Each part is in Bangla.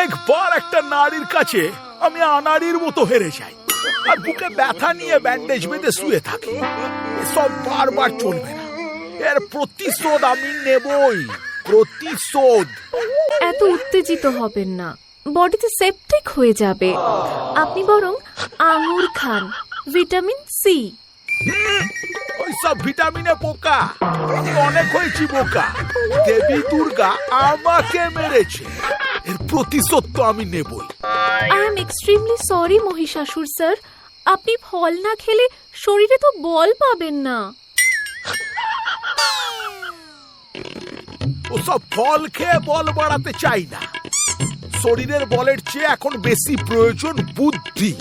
প্রত্যেকবার একটা নারীর কাছে আমি আনাড়ির মতো হেরে যাই। আর বুকে ব্যথা নিয়ে ব্যান্ডেজ বেঁধে শুয়ে থাকি। সব বারবার চলবে না। এর প্রতিশোধ আমি নেবই। প্রতিশোধ। এত উত্তেজিত হবেন না। বডিতে সেপটিক হয়ে যাবে। আপনি বরং আঙুর খান। ভিটামিন সি ওই সব ভিটামিনে পোকা। অনেক হয়েছি বোকা। দেবী দুর্গা আমাকে মেরেছে। এর প্রতিশোধ তো আমি নেবই। I am extremely sorry Mahishasur sir. আপনি ফল না খেলে শরীরে তো বল পাবেন না। ওসব ফল খেয়ে বল বাড়াতে চাই না। শরীরের বলের চেয়ে এখন বেশি প্রয়োজন বুদ্ধি।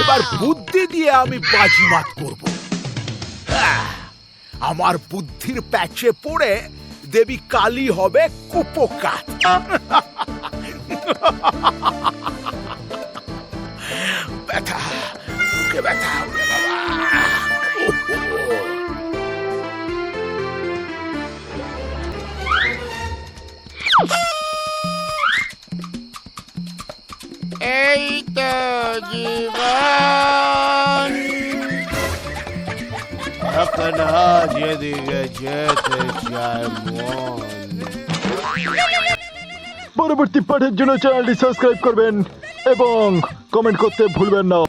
এবার বুদ্ধি দিয়ে আমি বাজিমাত করব। আহ, আমার বুদ্ধির প্যাচে পড়ে দেবী কালী হবে কুপকাত। এই তো জীবন। এখন পরবর্তী পাঠের জন্য চ্যানেলটি সাবস্ক্রাইব করবেন এবং কমেন্ট করতে ভুলবেন না।